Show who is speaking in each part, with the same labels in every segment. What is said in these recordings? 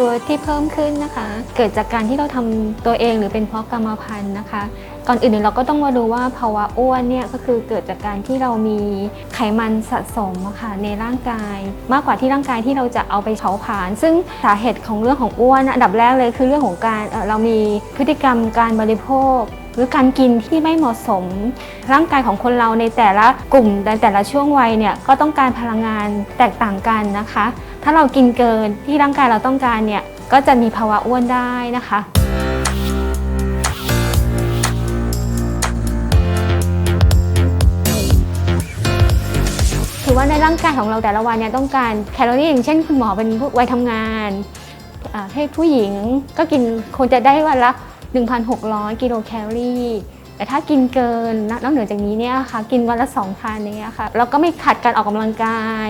Speaker 1: ตัวที่เพิ่มขึ้นนะคะ เกิดจากการที่เราทำตัวเองหรือเป็นเพราะกรรมพันธุ์นะคะ ก่อนอื่นเราก็ต้องมาดูว่าภาวะอ้วนเนี่ยก็คือเกิดจากการที่เรามีไขมันสะสมะค่ะในร่างกาย มากกว่าที่ร่างกายที่เราจะเอาไปเผาผลาญซึ่งสาเหตุของเรื่องของอ้วนอันดับแรกเลยคือเรื่องของการเรามีพฤติกรรมการบริโภค หรือการกินที่ไม่เหมาะสม ร่างกายของคนเราในแต่ละกลุ่มในแต่ละช่วงวัยเนี่ยก็ต้องการพลังงานแตกต่างกันนะคะ ถ้าเรากินเกินที่ร่างกายเราต้องการเนี่ยก็จะมีภาวะอ้วนได้นะคะถือว่าในร่างกายของเราแต่ละวันเนี่ยต้องการแคลอรี่อย่างเช่นคุณหมอเป็นผู้วัยทำงานให้ผู้หญิงก็กินควรจะได้วันละ 1,600 กิโลแคลอรี่ แต่ถ้ากินเกินนอกเหนือจากนี้เนี่ยค่ะกินวันละ2,000เนี่ยค่ะเราก็ไม่ขัดการออกกำลังกาย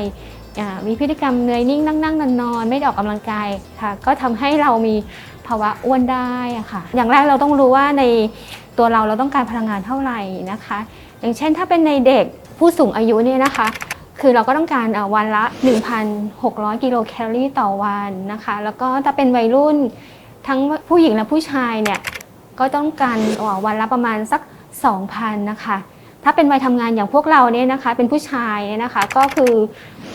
Speaker 1: อ่ามีพฤติกรรมเนื่อยนิ่งนั่งนั่งนอนนอนไม่ได้ออกกำลังกายค่ะ ก็ทำให้เรามีภาวะอ้วนได้ค่ะ อย่างแรกเราต้องรู้ว่าในตัวเราเราต้องการพลังงานเท่าไหร่นะคะ อย่างเช่นถ้าเป็นในเด็กผู้สูงอายุเนี่ยนะคะ คือเราก็ต้องการอ่าวันละ 1,600 กิโลแคลอรี่ต่อวันนะคะ แล้วก็ถ้าเป็นวัยรุ่น ทั้งผู้หญิงและผู้ชายเนี่ยก็ต้องการวันละประมาณสัก 2,000นะคะถ้าเป็นวัยทำงานอย่างพวกเราเนี่ยนะคะ เป็นผู้ชายเนี่ยนะคะก็คือ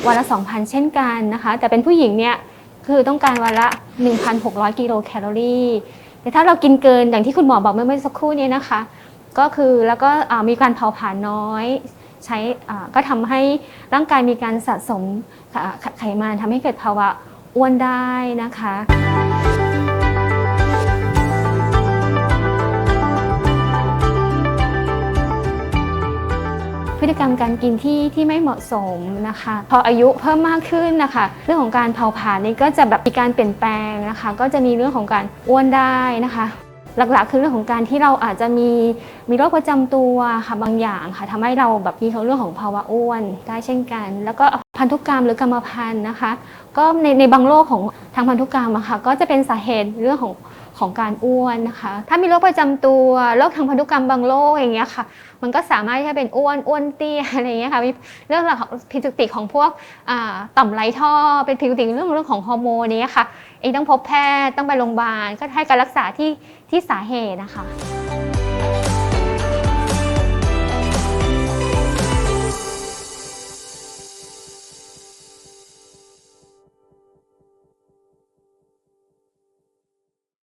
Speaker 1: วันละ 2,000 เช่นกันนะคะ แต่เป็นผู้หญิงเนี่ยคือต้องการวันละ 1,600 กิโลแคลอรี่แต่ถ้าเรากินเกินอย่างที่คุณหมอบอกเมื่อสักครู่เนี้นะคะ ก็คือแล้วก็มีการเผาผลาญน้อยใช้ก็ทำให้ร่างกายมีการสะสมไขไขมันทำให้เกิดภาวะอ้วนได้นะคะ พฤติกรรมการกินที่ที่ไม่เหมาะสมนะคะ พออายุเพิ่มมากขึ้นนะคะ เรื่องของการเผาผลาญนี่ก็จะแบบมีการเปลี่ยนแปลงนะคะ ก็จะมีเรื่องของการอ้วนได้นะคะหลักๆ คือเรื่องของการที่เราอาจจะมีมีโรคประจำตัวค่ะบางอย่างค่ะทำให้เราแบบมีเรื่องของภาวะอ้วนได้เช่นกัน แล้วก็ พันธุกรรมหรือกรรมพันธุ์นะคะ ก็ในในบางโรคของทางพันธุกรรมอะค่ะก็จะเป็นสาเหตุเรื่องของของการอ้วนนะคะ ถ้ามีโรคประจำตัวโรคทางพันธุกรรมบางโรคอย่างเงี้ยค่ะ มันก็สามารถที่จะเป็นอ้วนอ้วนเตี้ยอะไรเงี้ยค่ะ มีเรื่องของผิดปกติของพวกต่อมไรท่อ เป็นผิดปกติเรื่องเรื่องของฮอร์โมนนี้ค่ะเองต้องพบแพทย์ต้องไปโรงพยาบาลก็ให้การรักษาที่ที่สาเหตุนะคะ